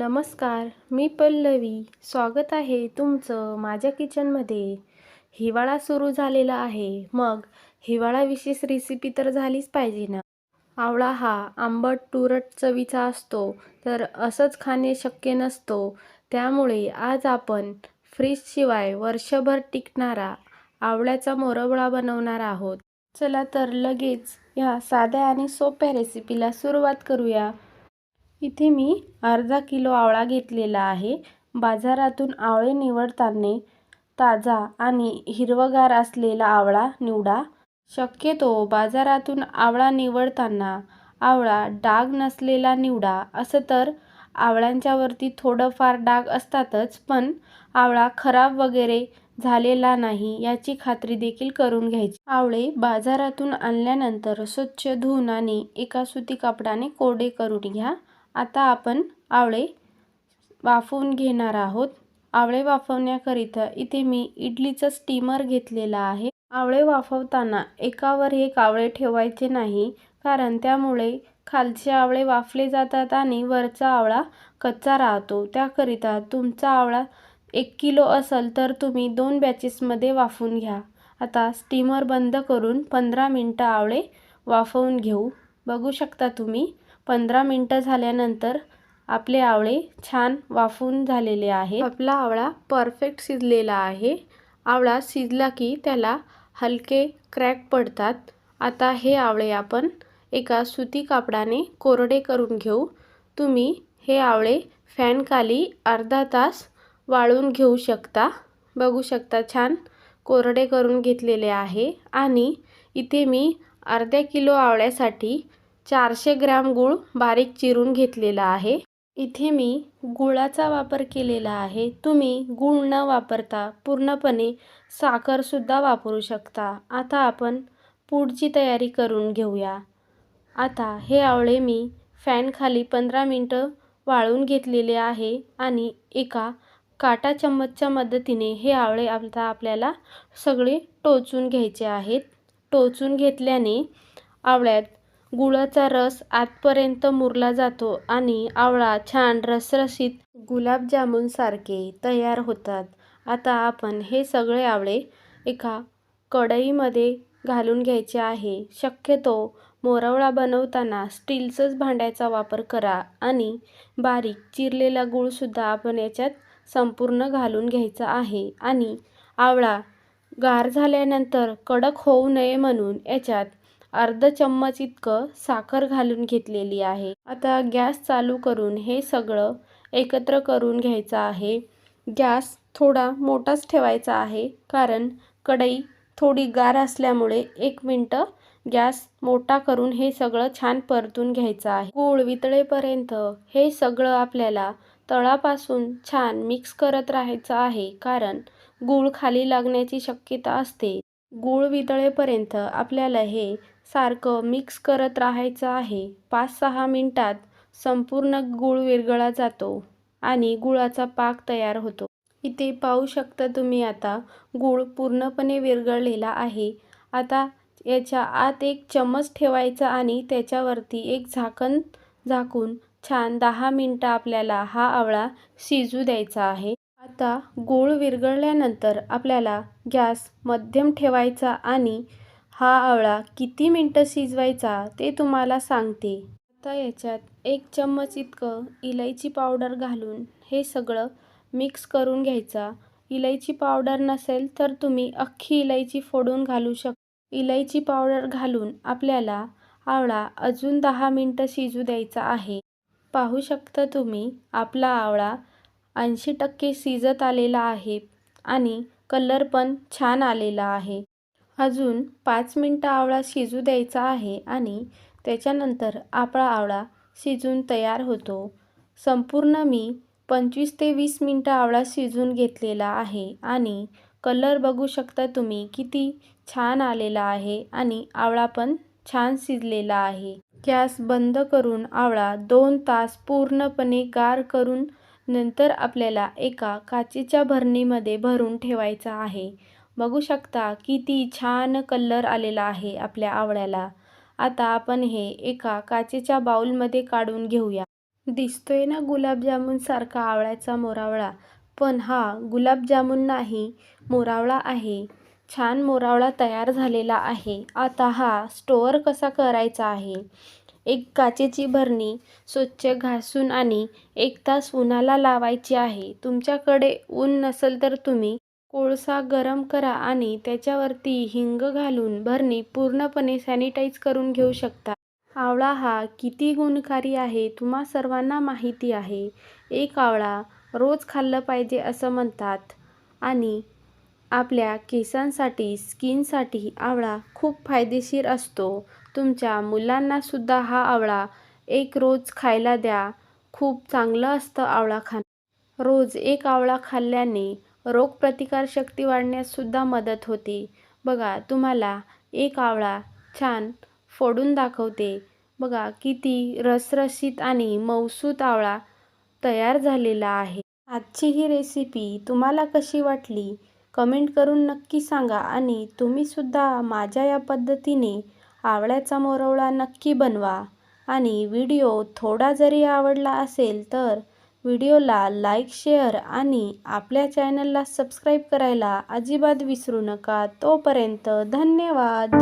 नमस्कार मी पल्लवी. स्वागत आहे तुमचं माझ्या किचनमध्ये. हिवाळा सुरू झालेला आहे. मग हिवाळा विशेष रेसिपी तर झालीच पाहिजे ना? आवळा हा आंबट तुरट चवीचा असतो तर असंच खाणे शक्य नसतो. त्यामुळे आज आपण फ्रीजशिवाय वर्षभर टिकणारा आवळ्याचा मोरवळा बनवणार आहोत. चला तर लगेच ह्या साध्या आणि सोप्या रेसिपीला सुरुवात करूया. इथे मी अर्धा किलो आवळा घेतलेला आहे. बाजारातून आवळे निवडताना ताजा आणि हिरवगार असलेला आवळा निवडा. शक्यतो बाजारातून आवळा निवडताना आवळा डाग नसलेला निवडा. असं तर आवळ्यांच्यावरती थोडंफार डाग असतातच पण आवळा खराब वगैरे झालेला नाही याची खात्री देखील करून घ्यायची. आवळे बाजारातून आणल्यानंतर स्वच्छ धुवून आणि एका सुती कापडाने कोरडे करून घ्या. आता आपण आवळे वाफवून घेणार आहोत. आवळे वाफवण्याकरिता इथे मी इडलीचं स्टीमर घेतलेला आहे. आवळे वाफवताना एकावर एक आवळे ठेवायचे नाही कारण त्यामुळे खालचे आवळे वाफले जातात आणि वरचा आवळा कच्चा राहतो. त्याकरिता तुमचा आवळा एक किलो असेल तर तुम्ही दोन बॅचेसमध्ये वाफवून घ्या. आता स्टीमर बंद करून पंधरा मिनटं आवळे वाफवून घेऊ. बघू शकता तुम्ही? पंधरा मिनटं झाल्यानंतर आपले आवळे छान वाफून झालेले आहे आपला आवळा परफेक्ट शिजलेला आहे. आवळा शिजला की त्याला हलके क्रॅक पडतात. आता हे आवळे आपण एका सुती कापडाने कोरडे करून घेऊ. तुम्ही हे आवळे फॅनखाली अर्धा तास वाळून घेऊ शकता. बघू शकता छान कोरडे करून घेतलेले आहे. आणि इथे मी अर्ध्या किलो आवळ्यासाठी चारशे ग्रॅम गूळ बारीक चिरून घेतलेला आहे. इथे मी गुळाचा वापर केलेला आहे. तुम्ही गूळ न वापरता पूर्णपणे साखरसुद्धा वापरू शकता. आता आपण पुढची तयारी करून घेऊया. आता हे आवळे मी फॅनखाली पंधरा मिनटं वाळून घेतलेले आहे आणि एका काटा चम्मचच्या मदतीने हे आवळे आता आपल्याला सगळे टोचून घ्यायचे आहेत. टोचून घेतल्याने आवळ्यात गुळाचा रस आतपर्यंत मुरला जातो आणि आवळा छान रसरशीत गुलाबजामुनसारखे तयार होतात. आता आपण हे सगळे आवळे एका कढईमध्ये घालून घ्यायचे आहे. शक्यतो मोरवळा बनवताना स्टीलचंच भांड्याचा वापर करा आणि बारीक चिरलेला गूळसुद्धा आपण याच्यात संपूर्ण घालून घ्यायचा आहे आणि आवळा गार झाल्यानंतर कडक होऊ नये म्हणून याच्यात अर्ध चम्मच इतकं साखर घालून घेतलेली आहे. आता गॅस चालू करून हे सगळं एकत्र करून घ्यायचं आहे. गॅस थोडा मोठाच ठेवायचा आहे कारण कढई थोडी गार असल्यामुळे एक मिनटं गॅस मोठा करून हे सगळं छान परतून घ्यायचं आहे. गूळ वितळेपर्यंत हे सगळं आपल्याला तळापासून छान मिक्स करत राहायचं आहे कारण गूळ खाली लागण्याची शक्यता असते. गूळ वितळेपर्यंत आपल्याला हे सारखं मिक्स करत राहायचं आहे. पाच सहा मिनटात संपूर्ण गूळ विरगळा जातो आणि गुळाचा पाक तयार होतो. इथे पाहू शकता तुम्ही आता गूळ पूर्णपणे विरघळलेला आहे. आता याच्या आत एक चम्मच ठेवायचा आणि त्याच्यावरती एक झाकण झाकून छान दहा मिनटं आपल्याला हा आवळा शिजू द्यायचा आहे. आता गूळ विरघळल्यानंतर आपल्याला गॅस मध्यम ठेवायचा आणि हा आवळा किती मिनटं शिजवायचा ते तुम्हाला सांगते. आता याच्यात एक चम्मच इतकं इलायची पावडर घालून हे सगळं मिक्स करून घ्यायचा. इलायची पावडर नसेल तर तुम्ही अख्खी इलायची फोडून घालू शक इलायची पावडर घालून आपल्याला आवळा अजून दहा मिनटं शिजू द्यायचा आहे. पाहू शकता तुम्ही आपला आवळा ऐंशी टक्के शिजत आलेला आहे आणि कलर पण छान आलेला आहे. अजून पाच मिनटं आवळा शिजू द्यायचा आहे आणि त्याच्यानंतर आपला आवळा शिजून तयार होतो. संपूर्ण मी पंचवीस ते वीस मिनटं आवळा शिजून घेतलेला आहे आणि कलर बघू शकता तुम्ही किती छान आलेला आहे आणि आवळा पण छान शिजलेला आहे. गॅस बंद करून आवळा दोन तास पूर्णपणे गार करून नंतर आपल्याला एका काचेच्या भरणीमध्ये भरून ठेवायचा आहे. बघू शकता किती छान कलर आलेला आहे आपल्या आवळ्याला. आता आपण हे एका काचेच्या बाउलमध्ये काढून घेऊया. दिसतोय ना गुलाबजामुनसारखा आवळ्याचा मोरावळा. पण हा गुलाबजामुन नाही मोरावळा आहे. छान मोरावळा तयार झालेला आहे. आता हा स्टोअर कसा करायचा आहे? एक काचेची भरणी स्वच्छ घासून आणि एक तास उन्हाला लावायची आहे. तुमच्याकडे ऊन नसेल तर तुम्ही कोळसा गरम करा आणि त्याच्यावरती हिंग घालून भरणी पूर्णपणे सॅनिटाईज करून घेऊ शकता. आवळा हा किती गुणकारी आहे तुम्हा सर्वांना माहिती आहे. एक आवळा रोज खाल्लं पाहिजे असं म्हणतात. आणि आपल्या केसांसाठी स्किनसाठी आवळा खूप फायदेशीर असतो. तुमच्या मुलांनासुद्धा हा आवळा एक रोज खायला द्या. खूप चांगलं असतं आवळा खाणं. रोज एक आवळा खाल्ल्याने रोगप्रतिकारशक्ती वाढण्याससुद्धा मदत होते. बघा तुम्हाला एक आवळा छान फोडून दाखवते. बघा किती रसरशीत आणि मऊसूत आवळा तयार झालेला आहे. आजची ही रेसिपी तुम्हाला कशी वाटली? कमेंट करून नक्की सांगा आणि तुम्हीसुद्धा माझ्या या पद्धतीने आवळ्याचा मोरवळा नक्की बनवा. आणि व्हिडिओ थोडा जरी आवडला असेल तर व्हिडिओला लाईक शेअर आणि आपल्या चॅनलला सबस्क्राईब करायला अजिबात विसरू नका. तोपर्यंत धन्यवाद.